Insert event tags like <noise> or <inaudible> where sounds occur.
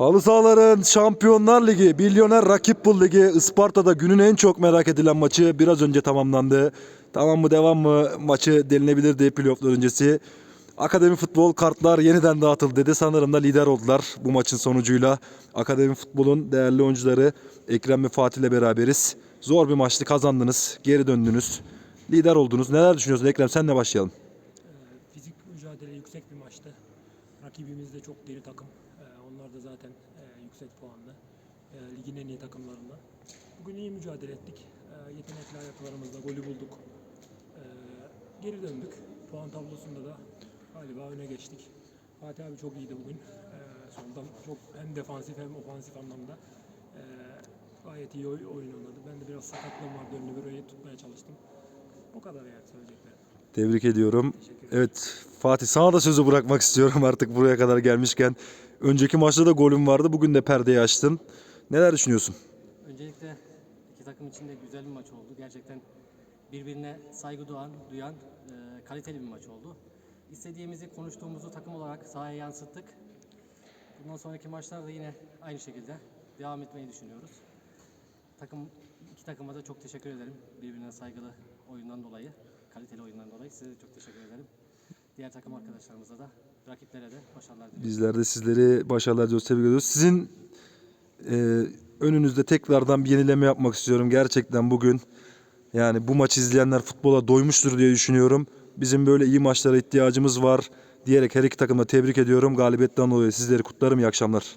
Halı sahaların Şampiyonlar Ligi, Milyoner Rakip Bul Ligi Isparta'da günün en çok merak edilen maçı biraz önce tamamlandı. Tamam mı devam mı maçı denilebilirdi playofflar öncesi. Akademi futbol kartlar yeniden dağıtıldı dedi. Sanırım da lider oldular bu maçın sonucuyla. Akademi futbolun değerli oyuncuları Ekrem ve Fatih ile beraberiz. Zor bir maçtı kazandınız. Geri döndünüz. Lider oldunuz. Neler düşünüyorsun Ekrem? Senle başlayalım. Ee, Fizik mücadele yüksek bir maçtı. Rakibimiz de çok diri takım. Onlar da zaten e, yüksek puanlı. Ee, Ligin en iyi takımlarından. Bugün iyi mücadele ettik. Ee, Yetenekli ayaklarımızla golü bulduk. Ee, Geri döndük. Puan tablosunda da galiba öne geçtik. Fatih abi çok iyiydi bugün. Ee, Soldan çok hem defansif hem ofansif anlamda. Ee, Gayet iyi oy- oyun oynadı. Ben de biraz sakatlığım vardı. Önünü burayı tutmaya çalıştım. Bu kadar yani söyleyeceklerim. Tebrik ediyorum. Evet Fatih sana da sözü bırakmak istiyorum <laughs> artık buraya kadar gelmişken. Önceki maçta da golün vardı. Bugün de perdeyi açtın. Neler düşünüyorsun? Öncelikle iki takım için de güzel bir maç oldu. Gerçekten birbirine saygı duyan, duyan e, kaliteli bir maç oldu. İstediğimizi, konuştuğumuzu takım olarak sahaya yansıttık. Bundan sonraki maçlarda yine aynı şekilde devam etmeyi düşünüyoruz. Takım iki takıma da çok teşekkür ederim. Birbirine saygılı oyundan dolayı, kaliteli oyundan dolayı size de çok teşekkür ederim. Diğer takım arkadaşlarımıza da, rakiplere de başarılar diliyorum. Bizler de sizleri başarılar diliyoruz, tebrik ediyoruz. Sizin e, önünüzde tekrardan bir yenileme yapmak istiyorum. Gerçekten bugün yani bu maçı izleyenler futbola doymuştur diye düşünüyorum. Bizim böyle iyi maçlara ihtiyacımız var diyerek her iki takımı da tebrik ediyorum. Galibiyetten dolayı sizleri kutlarım. İyi akşamlar.